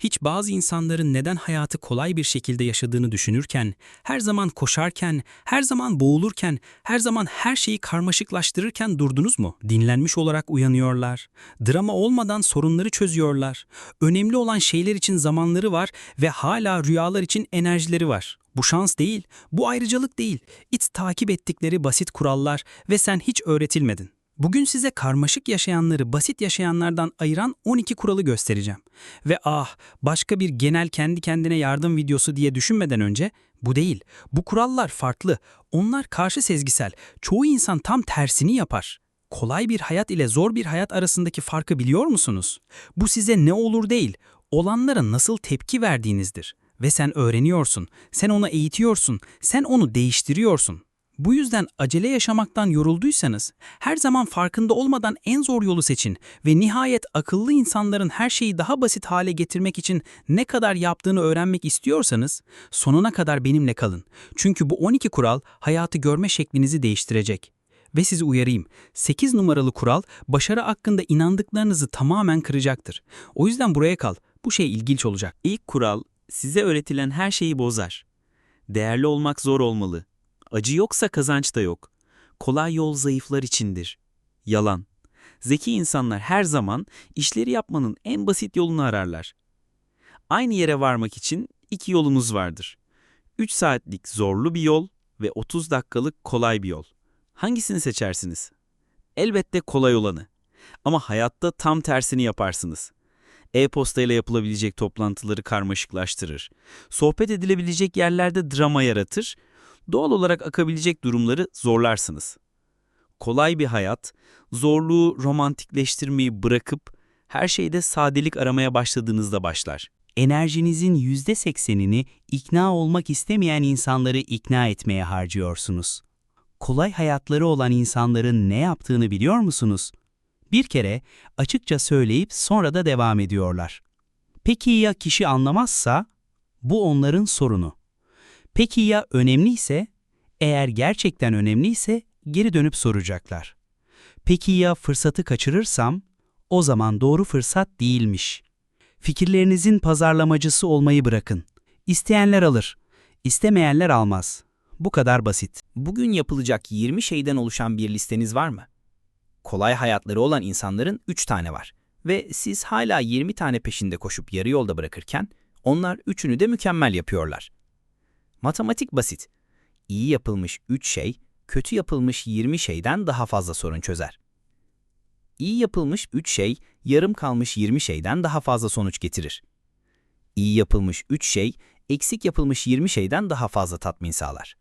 Hiç bazı insanların neden hayatı kolay bir şekilde yaşadığını düşünürken, her zaman koşarken, her zaman boğulurken, her zaman her şeyi karmaşıklaştırırken durdunuz mu? Dinlenmiş olarak uyanıyorlar. Drama olmadan sorunları çözüyorlar. Önemli olan şeyler için zamanları var ve hala rüyalar için enerjileri var. Bu şans değil, bu ayrıcalık değil. It takip ettikleri basit kurallar ve sen hiç öğretilmedin. Bugün size karmaşık yaşayanları basit yaşayanlardan ayıran 12 kuralı göstereceğim. Ve ah, başka bir genel kendi kendine yardım videosu diye düşünmeden önce bu değil. Bu kurallar farklı. Onlar karşı sezgisel. Çoğu insan tam tersini yapar. Kolay bir hayat ile zor bir hayat arasındaki farkı biliyor musunuz? Bu size ne olur değil, olanlara nasıl tepki verdiğinizdir. Ve sen öğreniyorsun, sen onu eğitiyorsun, sen onu değiştiriyorsun. Bu yüzden acele yaşamaktan yorulduysanız, her zaman farkında olmadan en zor yolu seçin ve nihayet akıllı insanların her şeyi daha basit hale getirmek için ne kadar yaptığını öğrenmek istiyorsanız, sonuna kadar benimle kalın. Çünkü bu 12 kural hayatı görme şeklinizi değiştirecek. Ve sizi uyarayım, 8 numaralı kural başarı hakkında inandıklarınızı tamamen kıracaktır. O yüzden buraya kal, bu şey ilginç olacak. İlk kural, size öğretilen her şeyi bozar. Değerli olmak zor olmalı. Acı yoksa kazanç da yok. Kolay yol zayıflar içindir. Yalan. Zeki insanlar her zaman işleri yapmanın en basit yolunu ararlar. Aynı yere varmak için iki yolumuz vardır. 3 saatlik zorlu bir yol ve 30 dakikalık kolay bir yol. Hangisini seçersiniz? Elbette kolay olanı. Ama hayatta tam tersini yaparsınız. E-posta ile yapılabilecek toplantıları karmaşıklaştırır. Sohbet edilebilecek yerlerde drama yaratır. Doğal olarak akabilecek durumları zorlarsınız. Kolay bir hayat, zorluğu romantikleştirmeyi bırakıp her şeyde sadelik aramaya başladığınızda başlar. Enerjinizin %80'ini ikna olmak istemeyen insanları ikna etmeye harcıyorsunuz. Kolay hayatları olan insanların ne yaptığını biliyor musunuz? Bir kere açıkça söyleyip sonra da devam ediyorlar. Peki ya kişi anlamazsa? Bu onların sorunu. Peki ya önemliyse? Eğer gerçekten önemliyse geri dönüp soracaklar. Peki ya fırsatı kaçırırsam? O zaman doğru fırsat değilmiş. Fikirlerinizin pazarlamacısı olmayı bırakın. İsteyenler alır, istemeyenler almaz. Bu kadar basit. Bugün yapılacak 20 şeyden oluşan bir listeniz var mı? Kolay hayatları olan insanların 3 tane var. Ve siz hala 20 tane peşinde koşup yarı yolda bırakırken onlar üçünü de mükemmel yapıyorlar. Matematik basit. İyi yapılmış 3 şey, kötü yapılmış 20 şeyden daha fazla sorun çözer. İyi yapılmış 3 şey, yarım kalmış 20 şeyden daha fazla sonuç getirir. İyi yapılmış 3 şey, eksik yapılmış 20 şeyden daha fazla tatmin sağlar.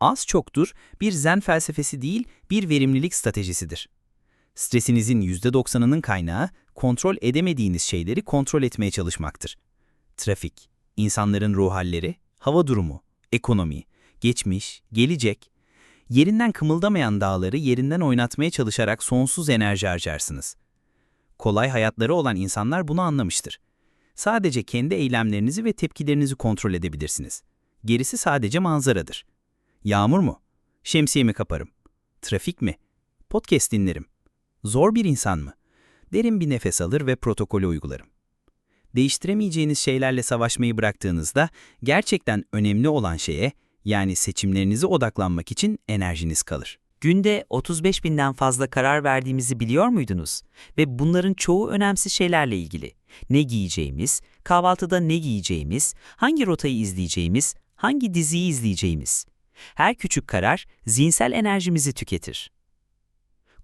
Az çoktur bir zen felsefesi değil, bir verimlilik stratejisidir. Stresinizin %90'ının kaynağı kontrol edemediğiniz şeyleri kontrol etmeye çalışmaktır. Trafik, insanların ruh halleri, hava durumu, ekonomi, geçmiş, gelecek, yerinden kımıldamayan dağları yerinden oynatmaya çalışarak sonsuz enerji harcarsınız. Kolay hayatları olan insanlar bunu anlamıştır. Sadece kendi eylemlerinizi ve tepkilerinizi kontrol edebilirsiniz. Gerisi sadece manzaradır. Yağmur mu? Şemsiyemi kaparım. Trafik mi? Podcast dinlerim. Zor bir insan mı? Derin bir nefes alır ve protokolü uygularım. Değiştiremeyeceğiniz şeylerle savaşmayı bıraktığınızda gerçekten önemli olan şeye, yani seçimlerinize odaklanmak için enerjiniz kalır. Günde 35 binden fazla karar verdiğimizi biliyor muydunuz? Ve bunların çoğu önemsiz şeylerle ilgili. Ne giyeceğimiz, kahvaltıda ne giyeceğimiz, hangi rotayı izleyeceğimiz, hangi diziyi izleyeceğimiz. Her küçük karar zihinsel enerjimizi tüketir.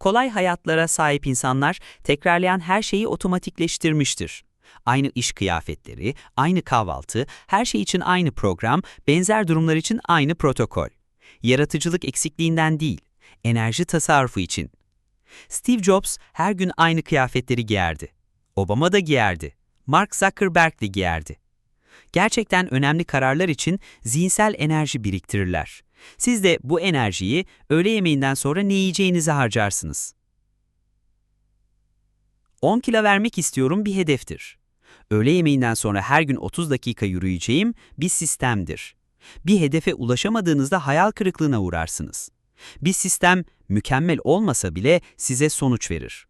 Kolay hayatlara sahip insanlar tekrarlayan her şeyi otomatikleştirmiştir. Aynı iş kıyafetleri, aynı kahvaltı, her şey için aynı program, benzer durumlar için aynı protokol. Yaratıcılık eksikliğinden değil, enerji tasarrufu için. Steve Jobs her gün aynı kıyafetleri giyerdi. Obama da giyerdi. Mark Zuckerberg de giyerdi. Gerçekten önemli kararlar için zihinsel enerji biriktirirler. Siz de bu enerjiyi öğle yemeğinden sonra ne yiyeceğinize harcarsınız. 10 kilo vermek istiyorum bir hedeftir. Öğle yemeğinden sonra her gün 30 dakika yürüyeceğim bir sistemdir. Bir hedefe ulaşamadığınızda hayal kırıklığına uğrarsınız. Bir sistem mükemmel olmasa bile size sonuç verir.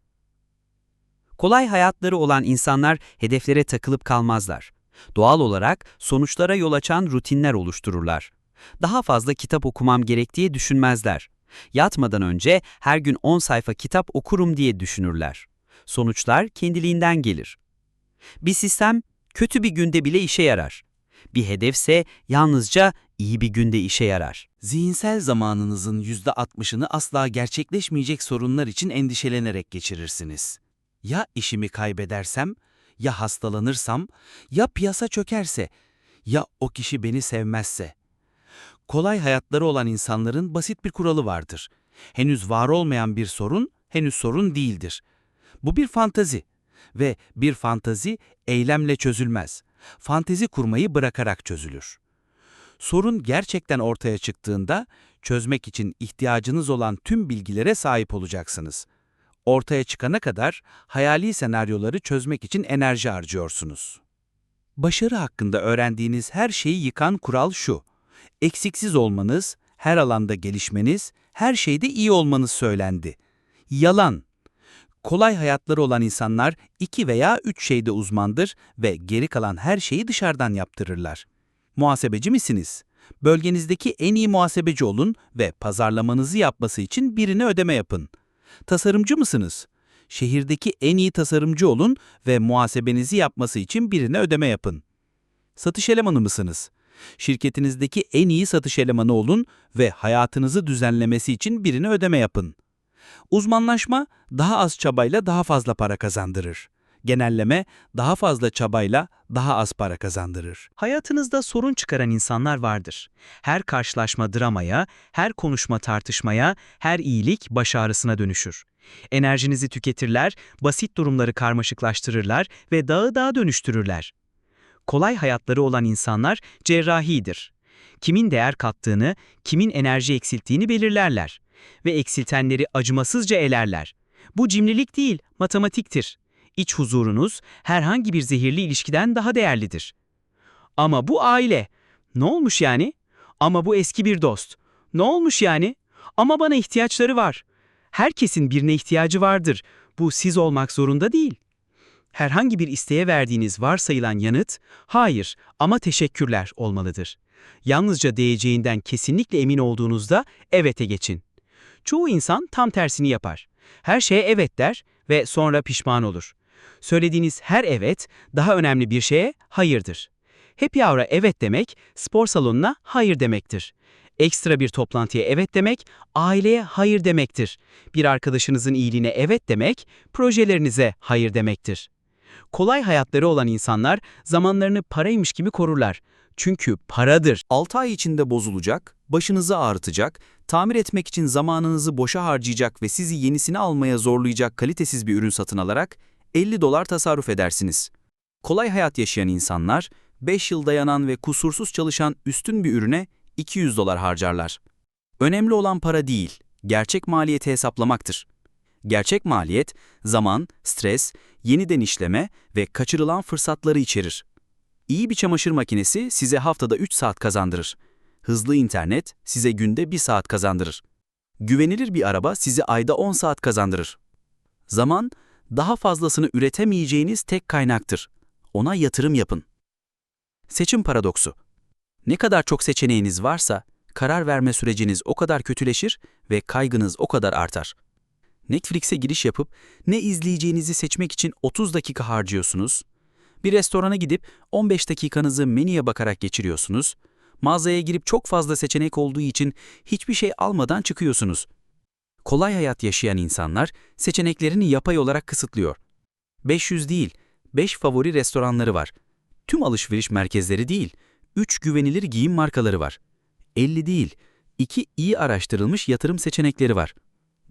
Kolay hayatları olan insanlar hedeflere takılıp kalmazlar. Doğal olarak sonuçlara yol açan rutinler oluştururlar. Daha fazla kitap okumam gerek diye düşünmezler. Yatmadan önce her gün 10 sayfa kitap okurum diye düşünürler. Sonuçlar kendiliğinden gelir. Bir sistem kötü bir günde bile işe yarar. Bir hedefse yalnızca iyi bir günde işe yarar. Zihinsel zamanınızın %60'ını asla gerçekleşmeyecek sorunlar için endişelenerek geçirirsiniz. Ya işimi kaybedersem, ya hastalanırsam, ya piyasa çökerse, ya o kişi beni sevmezse. Kolay hayatları olan insanların basit bir kuralı vardır. Henüz var olmayan bir sorun, henüz sorun değildir. Bu bir fantazi ve bir fantazi eylemle çözülmez. Fantezi kurmayı bırakarak çözülür. Sorun gerçekten ortaya çıktığında çözmek için ihtiyacınız olan tüm bilgilere sahip olacaksınız. Ortaya çıkana kadar hayali senaryoları çözmek için enerji harcıyorsunuz. Başarı hakkında öğrendiğiniz her şeyi yıkan kural şu. Eksiksiz olmanız, her alanda gelişmeniz, her şeyde iyi olmanız söylendi. Yalan. Kolay hayatları olan insanlar iki veya üç şeyde uzmandır ve geri kalan her şeyi dışarıdan yaptırırlar. Muhasebeci misiniz? Bölgenizdeki en iyi muhasebeci olun ve pazarlamanızı yapması için birine ödeme yapın. Tasarımcı mısınız? Şehirdeki en iyi tasarımcı olun ve muhasebenizi yapması için birine ödeme yapın. Satış elemanı mısınız? Şirketinizdeki en iyi satış elemanı olun ve hayatınızı düzenlemesi için birine ödeme yapın. Uzmanlaşma daha az çabayla daha fazla para kazandırır. Genelleme daha fazla çabayla daha az para kazandırır. Hayatınızda sorun çıkaran insanlar vardır. Her karşılaşma dramaya, her konuşma tartışmaya, her iyilik baş ağrısına dönüşür. Enerjinizi tüketirler, basit durumları karmaşıklaştırırlar ve dağı dağa dönüştürürler. Kolay hayatları olan insanlar cerrahidir. Kimin değer kattığını, kimin enerji eksilttiğini belirlerler ve eksiltenleri acımasızca elerler. Bu cimrilik değil, matematiktir. İç huzurunuz herhangi bir zehirli ilişkiden daha değerlidir. Ama bu aile. Ne olmuş yani? Ama bu eski bir dost. Ne olmuş yani? Ama bana ihtiyaçları var. Herkesin birine ihtiyacı vardır. Bu siz olmak zorunda değil. Herhangi bir isteğe verdiğiniz varsayılan yanıt, hayır ama teşekkürler olmalıdır. Yalnızca değeceğinden kesinlikle emin olduğunuzda evet'e geçin. Çoğu insan tam tersini yapar. Her şeye evet der ve sonra pişman olur. Söylediğiniz her evet daha önemli bir şeye hayırdır. Happy hour'a evet demek, spor salonuna hayır demektir. Ekstra bir toplantıya evet demek, aileye hayır demektir. Bir arkadaşınızın iyiliğine evet demek, projelerinize hayır demektir. Kolay hayatları olan insanlar zamanlarını paraymış gibi korurlar. Çünkü paradır. 6 ay içinde bozulacak, başınızı ağrıtacak, tamir etmek için zamanınızı boşa harcayacak ve sizi yenisini almaya zorlayacak kalitesiz bir ürün satın alarak 50 dolar tasarruf edersiniz. Kolay hayat yaşayan insanlar, 5 yıl dayanan ve kusursuz çalışan üstün bir ürüne 200 dolar harcarlar. Önemli olan para değil, gerçek maliyeti hesaplamaktır. Gerçek maliyet, zaman, stres, yeniden işleme ve kaçırılan fırsatları içerir. İyi bir çamaşır makinesi size haftada 3 saat kazandırır. Hızlı internet size günde 1 saat kazandırır. Güvenilir bir araba sizi ayda 10 saat kazandırır. Zaman, daha fazlasını üretemeyeceğiniz tek kaynaktır. Ona yatırım yapın. Seçim paradoksu. Ne kadar çok seçeneğiniz varsa, karar verme süreciniz o kadar kötüleşir ve kaygınız o kadar artar. Netflix'e giriş yapıp ne izleyeceğinizi seçmek için 30 dakika harcıyorsunuz. Bir restorana gidip 15 dakikanızı menüye bakarak geçiriyorsunuz. Mağazaya girip çok fazla seçenek olduğu için hiçbir şey almadan çıkıyorsunuz. Kolay hayat yaşayan insanlar seçeneklerini yapay olarak kısıtlıyor. 500 değil, 5 favori restoranları var. Tüm alışveriş merkezleri değil, 3 güvenilir giyim markaları var. 50 değil, 2 iyi araştırılmış yatırım seçenekleri var.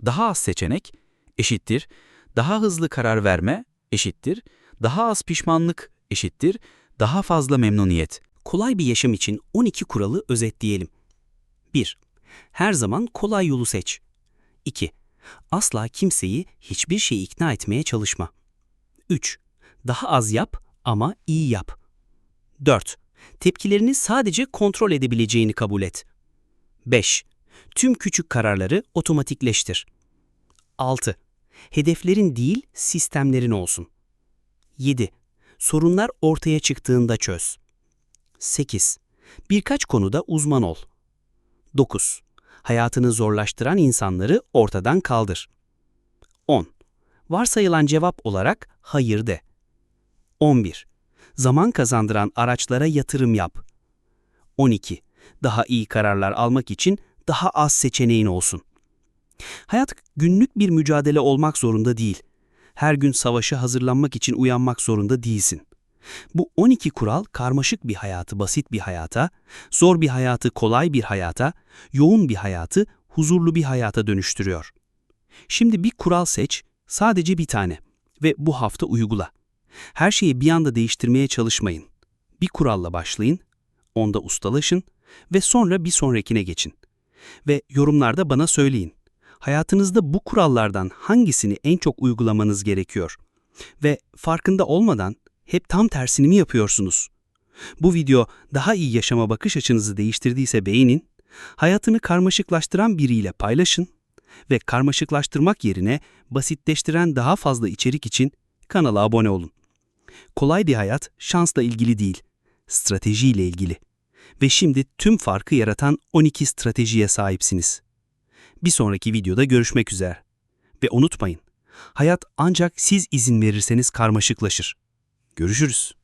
Daha az seçenek eşittir, daha hızlı karar verme eşittir, daha az pişmanlık eşittir, daha fazla memnuniyet. Kolay bir yaşam için 12 kuralı özetleyelim. 1. Her zaman kolay yolu seç. 2. Asla kimseyi hiçbir şeye ikna etmeye çalışma. 3. Daha az yap ama iyi yap. 4. Tepkilerini sadece kontrol edebileceğini kabul et. 5. Tüm küçük kararları otomatikleştir. 6. Hedeflerin değil, sistemlerin olsun. 7. Sorunlar ortaya çıktığında çöz. 8. Birkaç konuda uzman ol. 9. Hayatını zorlaştıran insanları ortadan kaldır. 10. Varsayılan cevap olarak hayır de. 11. Zaman kazandıran araçlara yatırım yap. 12. Daha iyi kararlar almak için daha az seçeneğin olsun. Hayat günlük bir mücadele olmak zorunda değil. Her gün savaşa hazırlanmak için uyanmak zorunda değilsin. Bu 12 kural karmaşık bir hayatı basit bir hayata, zor bir hayatı kolay bir hayata, yoğun bir hayatı huzurlu bir hayata dönüştürüyor. Şimdi bir kural seç, sadece bir tane ve bu hafta uygula. Her şeyi bir anda değiştirmeye çalışmayın. Bir kuralla başlayın, onda ustalaşın ve sonra bir sonrakine geçin. Ve yorumlarda bana söyleyin. Hayatınızda bu kurallardan hangisini en çok uygulamanız gerekiyor? Ve farkında olmadan hep tam tersini mi yapıyorsunuz? Bu video daha iyi yaşama bakış açınızı değiştirdiyse beğenin, hayatını karmaşıklaştıran biriyle paylaşın ve karmaşıklaştırmak yerine basitleştiren daha fazla içerik için kanala abone olun. Kolay bir hayat şansla ilgili değil, stratejiyle ilgili. Ve şimdi tüm farkı yaratan 12 stratejiye sahipsiniz. Bir sonraki videoda görüşmek üzere. Ve unutmayın, hayat ancak siz izin verirseniz karmaşıklaşır. Görüşürüz.